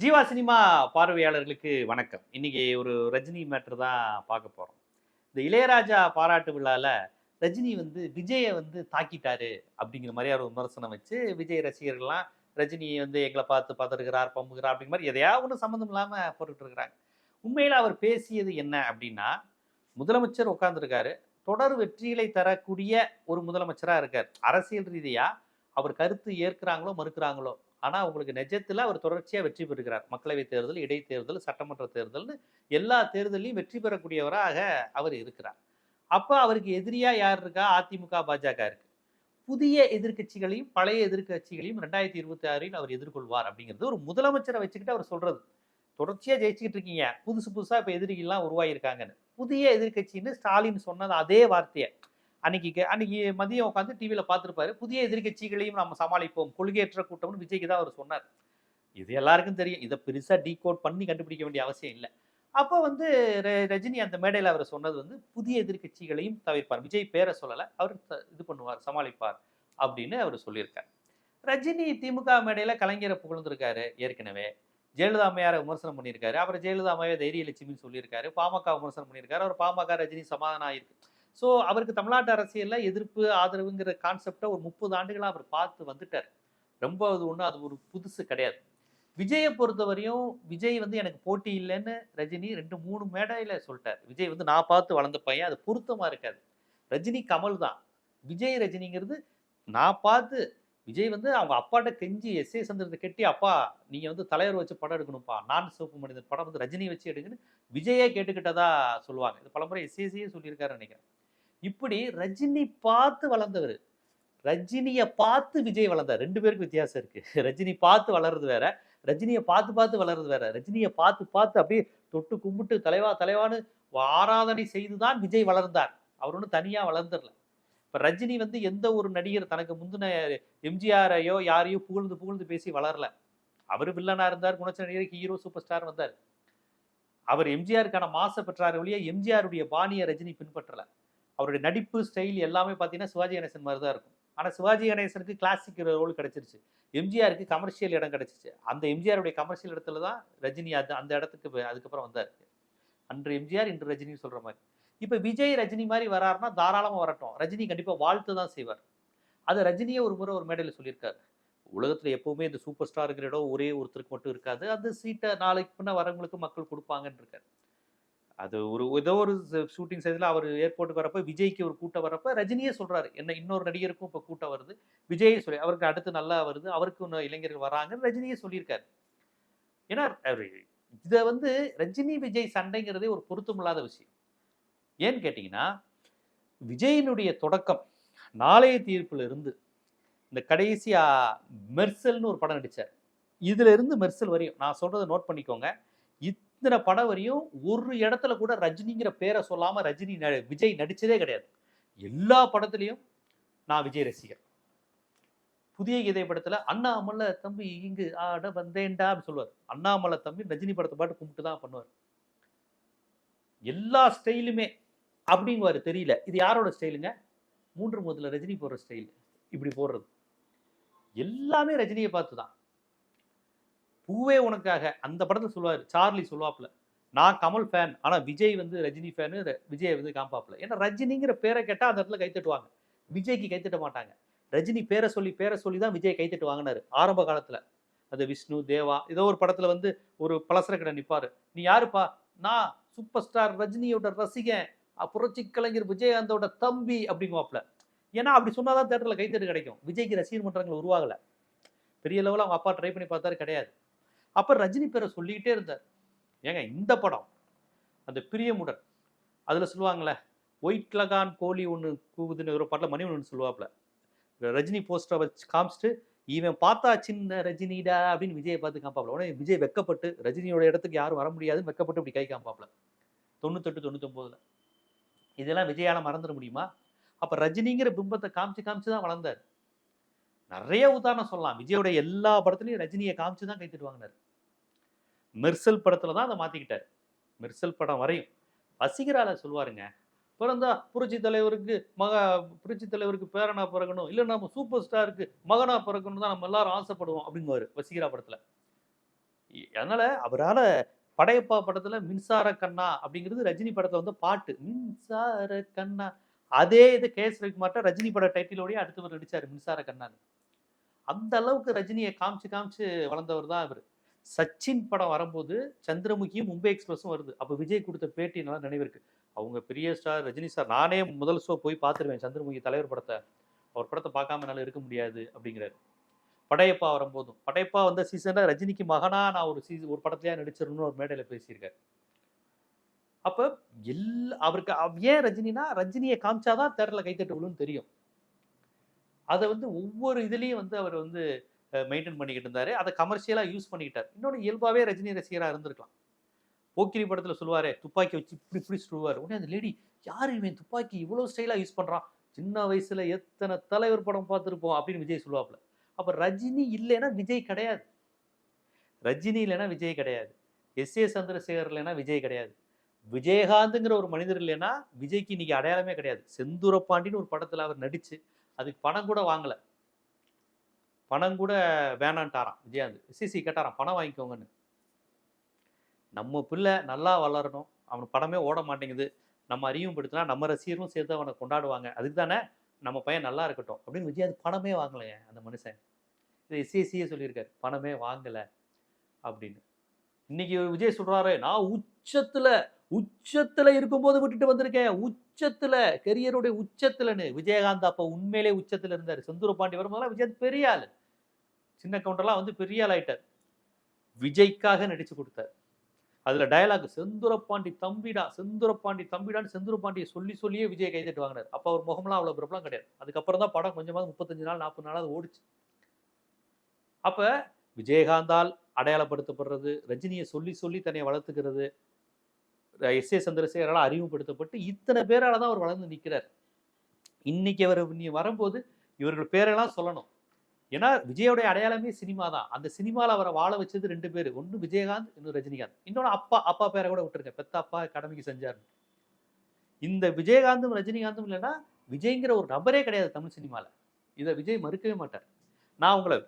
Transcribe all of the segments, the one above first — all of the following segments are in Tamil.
ஜீவா சினிமா பார்வையாளர்களுக்கு வணக்கம். இன்னைக்கு ஒரு ரஜினி மேட்ரு தான் பார்க்க போகிறோம் இந்த இளையராஜா பாராட்டு விழாவில் ரஜினி வந்து விஜயை வந்து தாக்கிட்டாரு அப்படிங்கிற மாதிரி ஒரு விமர்சனம் வச்சு விஜய் ரசிகர்கள்லாம் ரஜினி வந்து எங்களை பார்த்து பார்த்துருக்கிறார் பம்புகிறார் அப்படிங்கிற மாதிரி எதையாவது ஒன்றும் சம்மந்தம் இல்லாமல் போட்டுட்டு இருக்கிறாங்க. உண்மையில் அவர் பேசியது என்ன அப்படின்னா முதலமைச்சர் உட்காந்துருக்காரு தொடர் வெற்றிகளை தரக்கூடிய ஒரு முதலமைச்சராக இருக்கார். அரசியல் ரீதியாக அவர் கருத்து ஏற்கிறாங்களோ மறுக்கிறாங்களோ ஆனால் உங்களுக்கு நிஜத்தில் அவர் தொடர்ச்சியாக வெற்றி பெறுகிறார். மக்களவைத் தேர்தல் இடைத்தேர்தல் சட்டமன்ற தேர்தல்னு எல்லா தேர்தலையும் வெற்றி பெறக்கூடியவராக அவர் இருக்கிறார். அப்போ அவருக்கு எதிரியாக யார் இருக்கா? அதிமுக பாஜக இருக்கு. புதிய எதிர்க்கட்சிகளையும் பழைய எதிர்க்கட்சிகளையும் ரெண்டாயிரத்தி இருபத்தி ஆறில் அவர் எதிர்கொள்வார் அப்படிங்கிறது ஒரு முதலமைச்சரை வச்சுக்கிட்டு அவர் சொல்றது. தொடர்ச்சியாக ஜெயிச்சுக்கிட்டு இருக்கீங்க. புதுசு புதுசாக இப்போ எதிரிகள்லாம் உருவாகியிருக்காங்கன்னு. புதிய எதிர்க்கட்சின்னு ஸ்டாலின் சொன்னது அதே வார்த்தையை. அன்னைக்கு அன்னைக்கு மதியம் உட்காந்து டிவியில் பார்த்துருப்பாரு. புதிய எதிர்க்கட்சிகளையும் நம்ம சமாளிப்போம். கொள்கையற்ற கூட்டம்னு விஜய்க்கு தான் அவர் சொன்னார். இது எல்லாருக்கும் தெரியும். இதை பெருசாக டீகோட் பண்ணி கண்டுபிடிக்க வேண்டிய அவசியம் இல்லை. அப்போ வந்து ர- ரஜினி அந்த மேடையில் அவர் சொன்னது வந்து புதிய எதிர்க்கட்சிகளையும் தவிர்ப்பார். விஜய் பேரை சொல்லலை. அவர் த- இது பண்ணுவார் சமாளிப்பார் அப்படின்னு அவர் சொல்லியிருக்கார். ரஜினி திமுக மேடையில் கலைஞரை புகழ்ந்திருக்காரு ஏற்கனவே. ஜெயலலிதா அம்மையாரை விமர்சனம் பண்ணியிருக்காரு. அப்புறம் ஜெயலலிதா அம்மையார் தைரியலட்சுமின்னு சொல்லியிருக்காரு. பாமக விமர்சனம் பண்ணியிருக்காரு. அவர் பாமக ரஜினி சமாதானம் ஆயிருக்கு. ஸோ அவருக்கு தமிழ்நாட்டு அரசியலில் எதிர்ப்பு ஆதரவுங்கிற கான்செப்டை ஒரு முப்பது ஆண்டுகளாக அவர் பார்த்து வந்துட்டார். ரொம்ப அது ஒன்றும் அது ஒரு புதுசு கிடையாது. விஜயை பொறுத்தவரையும் விஜய் வந்து எனக்கு போட்டி இல்லைன்னு ரஜினி ரெண்டு மூணு மேடையில் சொல்லிட்டார். விஜய் வந்து நான் பார்த்து வளர்ந்த பையன் அது பொருத்தமாக இருக்காது. ரஜினி கமல் தான். விஜய் ரஜினிங்கிறது நான் பார்த்து விஜய் வந்து அவங்க அப்பாட்ட கெஞ்சி எஸ்ஏ சந்திரத்தை கெட்டி அப்பா நீங்கள் வந்து தலைவர் வச்சு படம் எடுக்கணும்ப்பா. நான் சிவப்பு மனிதன் படம் வந்து ரஜினி வச்சு எடுங்கன்னு விஜயே கேட்டுக்கிட்டதா சொல்லுவாங்க. இது பலமுறை எஸ்ஏசியே சொல்லியிருக்காரு நினைக்கிறேன். இப்படி ரஜினி பார்த்து வளர்ந்தவர். ரஜினியை பார்த்து விஜய் வளர்ந்தார். ரெண்டு பேருக்கு வித்தியாசம் இருக்கு. ரஜினி பார்த்து வளர்றது வேற ரஜினியை பார்த்து பார்த்து வளர்றது வேற. ரஜினியை பார்த்து பார்த்து அப்படியே தொட்டு கும்பிட்டு தலைவா தலைவான்னு ஆராதனை செய்துதான் விஜய் வளர்ந்தார். அவர் ஒன்றும் தனியாக வளர்ந்துடல. இப்போ ரஜினி வந்து எந்த ஒரு நடிகர் தனக்கு முந்தின எம்ஜிஆரையோ யாரையோ புகழ்ந்து புகழ்ந்து பேசி வளரல. அவர் வில்லனா இருந்தார் குணச்ச நடிகர் ஹீரோ சூப்பர் ஸ்டார் வந்தார். அவர் எம்ஜிஆருக்கான மாச பெற்றார் ஒழிய எம்ஜிஆருடைய பாணியை ரஜினி பின்பற்றலை. அவருடைய நடிப்பு ஸ்டைல் எல்லாமே பார்த்தீங்கன்னா சிவாஜி கணேசன் மாதிரி தான் இருக்கும். ஆனால் சிவாஜி கணேசனுக்கு கிளாசிக் ரோல் கிடச்சிருச்சு. எம்ஜிஆருக்கு கமர்ஷியல் இடம் கிடச்சிச்சு அந்த எம்ஜிஆருடைய கமர்ஷியல் இடத்துல தான் ரஜினி அது அந்த இடத்துக்கு அதுக்கப்புறம் வந்தார். அன்று எம்ஜிஆர் இன்று ரஜினி சொல்ற மாதிரி. இப்போ விஜய் ரஜினி மாதிரி வராருன்னா தாராளமாக வரட்டும். ரஜினி கண்டிப்பாக வாழ்த்து தான் செய்வார். அது ரஜினியே ஒரு முறை ஒரு மேடையில் சொல்லியிருக்காரு. உலகத்தில் எப்பவுமே இந்த சூப்பர் ஸ்டாருங்கிற இடம் ஒரே ஒருத்தருக்கு மட்டும் இருக்காது. அந்த சீட்டை நாளைக்கு பின்ன வரவங்களுக்கு மக்கள் கொடுப்பாங்கன்னு இருக்காரு. அது ஒரு ஏதோ ஒரு ஷூட்டிங் சைஸில் அவர் ஏர்போர்ட்டுக்கு வரப்போ விஜய்க்கு ஒரு கூட்டம் வரப்போ ரஜினியே சொல்கிறாரு என்ன இன்னொரு நடிகருக்கும் இப்போ கூட்டம் வருது. விஜயே சொல்லி அவருக்கு அடுத்து நல்லா வருது அவருக்கு இன்னும் இளைஞர்கள் வராங்கன்னு ரஜினியே சொல்லியிருக்காரு. ஏன்னா இதை வந்து ரஜினி விஜய் சண்டைங்கிறதே ஒரு பொருத்தமில்லாத விஷயம். ஏன்னு கேட்டிங்கன்னா விஜயினுடைய தொடக்கம் நாளைய தீர்ப்பில் இருந்து இந்த கடைசியா மெர்சல்னு ஒரு படம் நடித்தார் இதுலேருந்து மெர்சல் வரையும் நான் சொல்கிறத நோட் பண்ணிக்கோங்க. இத் இத்தனை படம் வரையும் ஒரு இடத்துல கூட ரஜினிங்கிற பேரை சொல்லாமல் ரஜினி ந- விஜய் நடித்ததே கிடையாது. எல்லா படத்துலேயும் நான் விஜய் ரசிகர். புதிய கீதை படத்தில் அண்ணாமலை தம்பி இங்கு ஆட வந்தேன்டா அப்படின்னு சொல்லுவார். அண்ணாமலை தம்பி ரஜினி படத்தை பாட்டு கும்பிட்டு தான் பண்ணுவார். எல்லா ஸ்டைலுமே அப்படிங்குவாரு தெரியல. இது யாரோட ஸ்டைலுங்க? மூன்று முதல்ல ரஜினி போடுற ஸ்டைல் இப்படி போடுறது. எல்லாமே ரஜினியை பார்த்து தான் பூவே உனக்காக. அந்த படத்தில் சொல்லுவார் சார்லி சொல்லுவாப்புல நான் கமல் ஃபேன் ஆனால் விஜய் வந்து ரஜினி ஃபேனு விஜய் வந்து காம்பாப்பில். ஏன்னா ரஜினிங்கிற பேரை கேட்டால் அந்த இடத்துல கைத்தட்டுவாங்க விஜய்க்கு கைத்தட்ட மாட்டாங்க. ரஜினி பேரை சொல்லி பேரை சொல்லி தான் விஜய் கைத்தட்டு வாங்கினார் ஆரம்ப காலத்தில். அது விஷ்ணு தேவா ஏதோ ஒரு படத்தில் வந்து ஒரு பலசர கடை நிப்பாரு. நீ யாருப்பா? நான் சூப்பர் ஸ்டார் ரஜினியோட ரசிகன் புரட்சி கலைஞர் விஜயகாந்தோட தம்பி அப்படிங்குவாப்புல. ஏன்னா அப்படி சொன்னாதான் தேட்டரில் கைத்தட்டு கிடைக்கும். விஜய்க்கு ரசிகர் மன்றங்கள் உருவாகலை. பெரிய லெவலில் அவங்க அப்பா ட்ரை பண்ணி பார்த்தாரு கிடையாது. அப்போ ரஜினி பேரை சொல்லிக்கிட்டே இருந்தார். ஏங்க இந்த படம் அந்த பிரியமுடன் அதில் சொல்லுவாங்களே ஒயிட் லகான் கோழி ஒன்று கூகுதுன்னு ஒரு பாட்டில் மணி ஒன்று சொல்லுவாப்புல. ரஜினி போஸ்டரை வச்சு காமிச்சிட்டு இவன் பார்த்தா சின்ன ரஜினிடா அப்படின்னு விஜயை பார்த்து காமிப்பாப்புல. உடனே விஜய் வெக்கப்பட்டு ரஜினியோட இடத்துக்கு யாரும் வர முடியாதுன்னு வெக்கப்பட்டு இப்படி கை காமிப்பாப்புல. தொண்ணூத்தெட்டு தொண்ணூத்தொம்போதில். இதெல்லாம் விஜயால மறந்துட முடியுமா? அப்போ ரஜினிங்கிற பிம்பத்தை காமிச்சு காமிச்சு தான் வளர்ந்தார். நிறைய உதாரணம் சொல்லலாம். விஜயோட எல்லா படத்துலையும் ரஜினியை காமிச்சு தான் கைத்துட்டு வாங்கினார் மெர்சல் படத்துல தான் அதை மாத்திக்கிட்டார். மெர்சல் படம் வரையும். வசிகரால சொல்லுவாருங்க பிறந்தா புரட்சி தலைவருக்கு மக புரட்சி தலைவருக்கு பேரனா பிறக்கணும் இல்லை நம்ம சூப்பர் ஸ்டாருக்கு மகனா பிறக்கணும் தான் நம்ம எல்லாரும் ஆசைப்படுவோம் அப்படிங்குவாரு வசிகரா படத்துல. அதனால அவரால் படையப்பா படத்துல மின்சார கண்ணா அப்படிங்கிறது ரஜினி படத்துல வந்து பாட்டு. மின்சார கண்ணா. அதே இது கே எஸ் ரவிக்குமார்ட்ட ரஜினி பட டைட்டிலோடய அடுத்தவர் நடித்தார் மின்சார கண்ணான்னு. அந்த அளவுக்கு ரஜினியை காமிச்சு காமிச்சு வளர்ந்தவர் தான் இவர். சச்சின் படம் வரும்போது சந்திரமுகியும் மும்பை எக்ஸ்பிரஸும் வருது. அப்போ விஜய் கொடுத்த பேட்டி நல்லா நினைவிருக்கு அவங்க பெரிய ஸ்டார் ரஜினி சார் நானே முதல் ஷோ போய் பார்த்துருவேன். சந்திரமுகி தலைவர் படத்தை. அவர் படத்தை பார்க்காம என்னால் இருக்க முடியாது அப்படிங்கிறாரு. படையப்பா வரும்போதும். படையப்பா வந்த சீசனில் ரஜினிக்கு மகனா நான் ஒரு சீசன் ஒரு படத்துலயா நடிச்சிடணும்னு ஒரு மேடையில் பேசியிருக்காரு. அப்போ எல்லா அவருக்கு ஏன் ரஜினினா ரஜினியை காமிச்சாதான் தேட்டரில் கைத்தட்டு விழுன்னு தெரியும். அதை வந்து ஒவ்வொரு இதுலேயும் வந்து அவர் வந்து மெயின்டைன் பண்ணிக்கிட்டு இருந்தாரு. அதை கமர்ஷியலாக யூஸ் பண்ணிக்கிட்டார். இன்னொன்று இயல்பாகவே ரஜினி ரசிகராக இருந்திருக்கலாம். போக்கிரி படத்தில் சொல்லுவாரே துப்பாக்கி வச்சு இப்படி இப்படி சொல்லுவார் உடனே அந்த லேடி யார் இவன்? துப்பாக்கி இவ்வளோ ஸ்டைலாக யூஸ் பண்ணுறான் சின்ன வயசில் எத்தனை தலைவர் படம் பார்த்துருப்போம்? அப்படின்னு விஜய் சொல்லுவாப்புல. அப்போ ரஜினி இல்லைன்னா விஜய் கிடையாது. ரஜினி இல்லைன்னா விஜய் கிடையாது. எஸ் ஏ சந்திரசேகர் இல்லைன்னா விஜய் கிடையாது. விஜயகாந்துங்கிற ஒரு மனிதர் இல்லைன்னா விஜய்க்கு இன்னைக்கு அடையாளமே கிடையாது. செந்தூரப்பாண்டின்னு ஒரு படத்தில் அவர் நடித்து அதுக்கு பணம் கூட வாங்கலை. பணம் கூட வேணான்ட்டாராம். விஜயாந்த் சிசி கேட்டாராம் பணம் வாங்கிக்கோங்கன்னு. நம்ம பிள்ளை நல்லா வளரணும். அவன் படமே ஓட மாட்டேங்குது. நம்ம அறிவுப்படுத்தினா நம்ம ரசிகரும் சேர்த்து அவனை கொண்டாடுவாங்க. அதுக்கு தானே நம்ம பையன் நல்லா இருக்கட்டும். அப்படின்னு விஜயாந்த் பணமே வாங்கலையே அந்த மனுஷன். இது எஸ்சிஎஸ்சியே சொல்லியிருக்காரு. பணமே வாங்கலை. அப்படின்னு. இன்னைக்கு விஜய் சொல்கிறாரு நான் உச்சத்தில் உச்சத்துல இருக்கும்போது விட்டுட்டு வந்திருக்கேன். உச்சத்துல கெரியருடைய உச்சத்துலன்னு. விஜயகாந்த் அப்ப உண்மையிலே உச்சத்துல இருந்தாரு. செந்தூர பாண்டி வரும்போதெல்லாம் விஜயகாந்த் பெரிய ஆளு. சின்ன கவுண்டர்லாம் வந்து பெரிய ஆள் ஆயிட்டார். விஜய்க்காக நடிச்சு கொடுத்தார். அதுல டயலாக் செந்துரப்பாண்டி தம்பிடா செந்துரப்பாண்டி தம்பிடான்னு செந்துரப்பாண்டியை சொல்லி சொல்லியே விஜய் கைதட்டு வாங்கினார். அப்போ அவர் முகம்லாம் அவ்வளோ பிரபலம் கிடையாது. அதுக்கப்புறம் தான் படம் கொஞ்சமாவது முப்பத்தஞ்சு நாள் நாற்பது நாளாவது ஓடிச்சு. அப்ப விஜயகாந்தால் அடையாளப்படுத்தப்படுறது ரஜினியை சொல்லி சொல்லி தன்னை வளர்த்துக்கிறது எஸ் ஏ சந்திரசேகரால் அறிமுகப்படுத்தப்பட்டு இத்தனை பேரால் தான் அவர் வளர்ந்து நிற்கிறார் இன்னைக்கு அவர் நீ வரும்போது இவர்கள் பேரெல்லாம் சொல்லணும். ஏன்னா விஜயோடைய அடையாளமே சினிமா தான். அந்த சினிமாவில் அவரை வாழ வச்சது ரெண்டு பேர். ஒன்று விஜயகாந்த் இன்னொரு ரஜினிகாந்த். இன்னொன்று அப்பா அப்பா பேரை கூட விட்டுருங்க. பெத்த அப்பா கடமைக்கு செஞ்சார். இந்த விஜயகாந்தும் ரஜினிகாந்தும் இல்லைன்னா விஜய்ங்கிற ஒரு நபரே கிடையாது தமிழ் சினிமாவில் இதை விஜய் மறுக்கவே மாட்டார். நான் உங்களை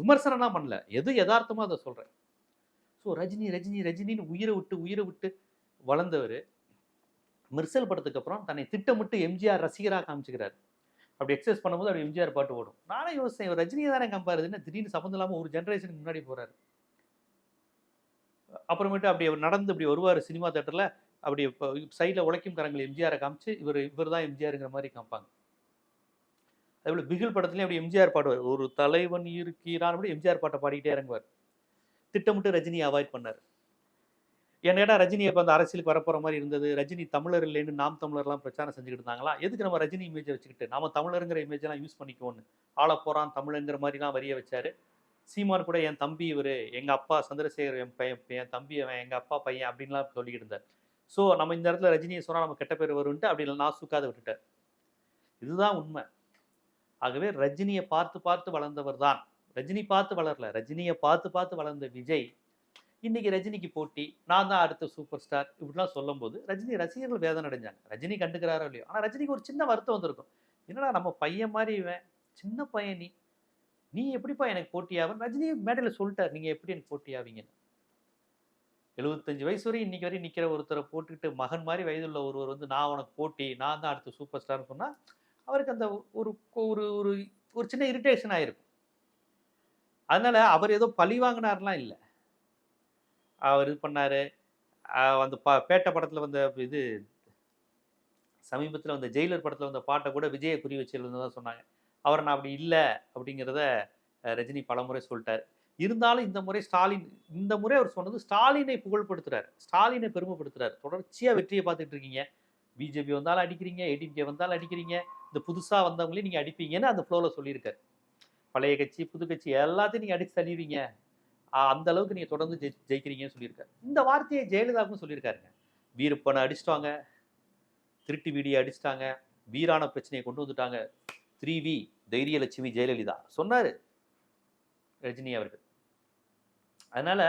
விமர்சனம்லாம் பண்ணல. எது யதார்த்தமாக அதை சொல்கிறேன் ஸோ ரஜினி ரஜினி ரஜினின்னு உயிரை விட்டு உயிரை விட்டு வளர்ந்தவர் மெர்சல் படத்துக்கு அப்புறம் தன்னை திட்டமிட்டு எம்ஜிஆர் ரசிகராக காமிச்சுக்கிறார். அப்படி எக்ஸசைஸ் பண்ணும்போது அப்படி எம்ஜிஆர் பாட்டு ஓடும். நானே யோசிச்சேன் இவர் ரஜினியை தானே கம்பாருதுன்னு திடீர்னு சம்மந்தம் இல்லாமல் ஒரு ஜென்ரேஷனுக்கு முன்னாடி போகிறாரு அப்புறமேட்டு அப்படி அவர் நடந்து இப்படி வருவார் சினிமா தேட்டரில் அப்படி இப்போ சைடில் உழைக்கும் கரங்கள் எம்ஜிஆரை காமிச்சு இவர் இவர் தான் எம்ஜிஆருங்கிற மாதிரி காமிப்பாங்க. அதேபோல் பிகில் படத்துலேயும் அப்படி எம்ஜிஆர் பாடுவார். ஒரு தலைவன் இருக்கிறான் அப்படி எம்ஜிஆர் பாட்டை பாடிக்கிட்டே இறங்குவார். திட்டமிட்டு ரஜினியை அவாய்ட் பண்ணார். ஏன்னா ரஜினி இப்போ அந்த அரசியலுக்கு வரப்போகிற மாதிரி இருந்தது. ரஜினி தமிழர் இல்லைன்னு நாம் தமிழர்லாம் பிரச்சாரம் செஞ்சுக்கிட்டு இருந்தாங்களா? எதுக்கு நம்ம ரஜினி இமேஜை வச்சுக்கிட்டு நம்ம தமிழருங்கிற இமேஜெல்லாம் யூஸ் பண்ணிக்குவோன்னு ஆள போகிறான் தமிழுங்கிற மாதிரிலாம் வரிய வச்சாரு. சீமான் கூட என் தம்பி இவரு எங்கள் அப்பா சந்திரசேகர் என் பையன் என் தம்பி அவன் எங்கள் அப்பா பையன் அப்படின்லாம் சொல்லிக்கிட்டு இருந்தார். ஸோ நம்ம இந்த இடத்துல ரஜினியை சொன்னால் நம்ம கெட்ட பேர் வரும்ட்டு அப்படி நான் சுக்காத விட்டுட்டார். இதுதான் உண்மை. ஆகவே ரஜினியை பார்த்து பார்த்து வளர்ந்தவர் தான். ரஜினி பார்த்து வளரல. ரஜினியை பார்த்து பார்த்து வளர்ந்த விஜய் இன்னைக்கு ரஜினிக்கு போட்டி நான் தான் அடுத்த சூப்பர் ஸ்டார் இப்படிலாம் சொல்லும்போது ரஜினி ரசிகர்கள் வேதனை அடைஞ்சாங்க. ரஜினி கண்டுக்கிறாரோ இல்லையோ? ஆனால் ரஜினிக்கு ஒரு சின்ன வருத்தம் வந்திருக்கும். என்னடா நம்ம பையன் மாதிரி இவன் சின்ன பையன் நீ. நீ எப்படிப்பா எனக்கு போட்டியாவன் ரஜினி மேடையில் சொல்லிட்டார் நீங்கள் எப்படி எனக்கு போட்டியாவீங்கன்னு எழுபத்தஞ்சு வயசு வரையும் இன்னைக்கு வரையும் நிற்கிற ஒருத்தரை போட்டுக்கிட்டு மகன் மாதிரி வயதுள்ள ஒருவர் வந்து நான் உனக்கு போட்டி நான் தான் அடுத்த சூப்பர் ஸ்டார்னு சொன்னால் அவருக்கு அந்த ஒரு ஒரு ஒரு ஒரு சின்ன இரிட்டேஷன் ஆகிருக்கும் அதனால் அவர் ஏதோ பழி வாங்கினார்லாம் இல்லை. அவர் இது பண்ணார். அந்த பா பேட்டை படத்தில் வந்த இது சமீபத்தில் வந்த ஜெயிலர் படத்தில் வந்த பாட்டை கூட விஜயை குறி வச்சிருந்ததா சொன்னாங்க. அவர் நான் அப்படி இல்லை அப்படிங்கிறத ரஜினி பலமுறை சொல்லிட்டார். இருந்தாலும் இந்த முறை ஸ்டாலின் இந்த முறை அவர் சொன்னது ஸ்டாலினை புகழ்படுத்துறார். ஸ்டாலினை பெருமைப்படுத்துகிறார் தொடர்ச்சியாக வெற்றியை பார்த்துட்டு இருக்கீங்க. பிஜேபி வந்தாலும் அடிக்கிறீங்க ஏடிஎம்கே வந்தாலும் அடிக்கிறீங்க. இந்த புதுசாக வந்தவங்களையும் நீங்கள் அடிப்பீங்கன்னு அந்த ஃப்ளோவில் சொல்லியிருக்காரு. பழைய கட்சி புது கட்சி எல்லாத்தையும் நீங்கள் அடிச்சு தள்ளிடுவீங்க. அந்த அளவுக்கு நீங்க தொடர்ந்து ஜெயி ஜெயிக்கிறீங்கன்னு சொல்லியிருக்காரு. இந்த வார்த்தையை ஜெயலலிதாவுக்கும் சொல்லியிருக்காருங்க. வீரப்பனை அடிச்சிட்டாங்க. திருட்டு வீடியை அடிச்சிட்டாங்க. வீரான பிரச்சனையை கொண்டு வந்துட்டாங்க. த்ரீ வி தைரியலட்சுமி ஜெயலலிதா. சொன்னாரு ரஜினி அவர்கள். அதனால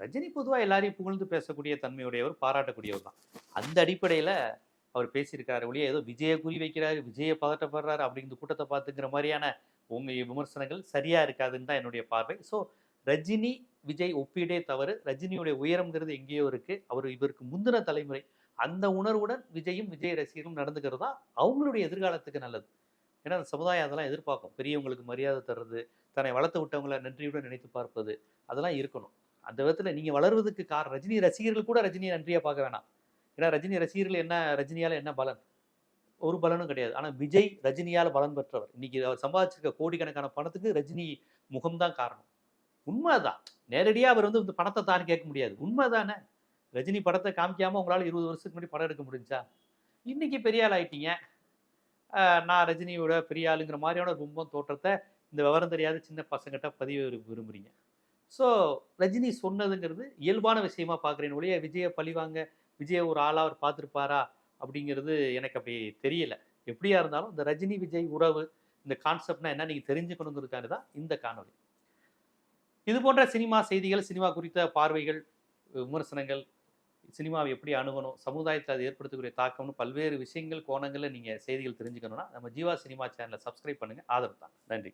ரஜினி பொதுவாக எல்லாரையும் புகழ்ந்து பேசக்கூடிய தன்மையுடையவர் பாராட்டக்கூடியவர் தான். அந்த அடிப்படையில் அவர் பேசியிருக்காரு ஒழிய ஏதோ விஜயை குறி வைக்கிறாரு விஜயை பதட்டப்படுறாரு அப்படிங்கிற கூட்டத்தை பார்த்துங்கிற மாதிரியான உங்க விமர்சனங்கள் சரியா இருக்காதுன்னு தான் என்னுடைய பார்வை. ஸோ ரஜினி விஜய் ஒப்பீடே தவறு. ரஜினியுடைய உயரம்ங்கிறது எங்கேயோ இருக்கு. அவர் இவருக்கு முந்தின தலைமுறை. அந்த உணர்வுடன் விஜயும் விஜய் ரசிகரும் நடந்துக்கிறது தான் அவங்களுடைய எதிர்காலத்துக்கு நல்லது. ஏன்னா அந்த சமுதாயம் அதெல்லாம் எதிர்பார்க்கும். பெரியவங்களுக்கு மரியாதை தர்றது தன்னை வளர்த்து விட்டவங்களை நன்றியுடன் நினைத்து பார்ப்பது அதெல்லாம் இருக்கணும். அந்த விதத்தில் நீங்கள் வளர்வதுக்கு காரணம் ரஜினி ரசிகர்கள் கூட ரஜினியை நன்றியாக பார்க்க வேணாம். ஏன்னா ரஜினி ரசிகர்கள் என்ன ரஜினியால் என்ன பலன்? ஒரு பலனும் கிடையாது. ஆனால் விஜய் ரஜினியால் பலன் பெற்றவர். இன்னைக்கு அவர் சம்பாதிச்சிருக்க கோடிக்கணக்கான பணத்துக்கு ரஜினி முகம்தான் காரணம். உண்மைதான். நேரடியாக அவர் வந்து இந்த பணத்தை தான் கேட்க முடியாது. உண்மைதானே? ரஜினி படத்தை காமிக்காம உங்களால் இருபது வருஷத்துக்கு முன்னாடி படம் எடுக்க முடிஞ்சா? இன்னைக்கு பெரிய ஆள் ஆயிட்டீங்க. நான் ரஜினியோட பெரிய ஆளுங்கிற மாதிரியான ரொம்ப தோற்றத்தை இந்த விவரம் தெரியாத சின்ன பசங்கிட்ட பதிவு விரும்புறீங்க. ஸோ ரஜினி சொன்னதுங்கிறது இயல்பான விஷயமா பார்க்குறேன் ஒழிய விஜயை பழிவாங்க விஜயை ஒரு ஆளாக அவர் பார்த்துருப்பாரா? அப்படிங்கிறது எனக்கு அப்படி தெரியல. எப்படியா இருந்தாலும் இந்த ரஜினி விஜய் உறவு இந்த கான்செப்ட்னா என்ன நீங்கள் தெரிஞ்சுக்கணுங்கிறதுக்காக தான் இந்த காணொளி. இது போன்ற சினிமா செய்திகள் சினிமா குறித்த பார்வைகள் விமர்சனங்கள் சினிமாவை எப்படி அணுகணும் சமுதாயத்தில் அது ஏற்படுத்தக்கூடிய தாக்கம்னு பல்வேறு விஷயங்கள் கோணங்களில் நீங்கள் செய்திகள் தெரிஞ்சுக்கணும்னா நம்ம ஜீவா சினிமா சேனலை சப்ஸ்கிரைப் பண்ணுங்கள் ஆதரவு தான். நன்றி.